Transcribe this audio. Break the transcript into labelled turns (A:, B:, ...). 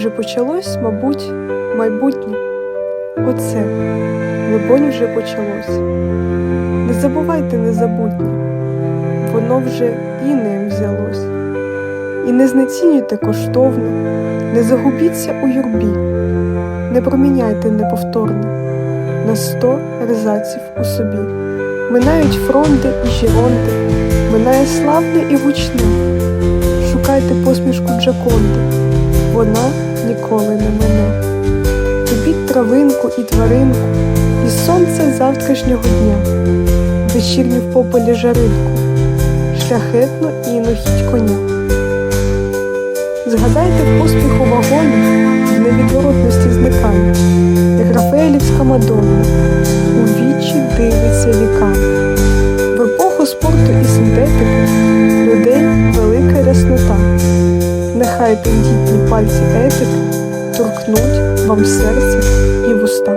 A: вже почалось, мабуть, майбутнє. Оце, либонь, вже почалось. Не забувайте незабутнє, воно вже інеєм взялось. І не знецінюйте коштовне, не загубіться у юрбі, не проміняйте неповторне на сто ерзаців у собі. Минають фронти і жіронди, минає славне і гучне. Шукайте посмішку Джаконди, вона ніколи не мине. Любіть травинку і тваринку, і сонце завтрашнього дня, вечірню в пополі жаринку, шляхетну і нохіть коня. Згадайте поспіх у вагоні, в невідворотності зникає, як Рафаелівська Мадонна, у вічі дивиться вікам. В епоху спорту і синтетики людей велика ряснота. Нехай тендітні пальці етики вам серце і вуста.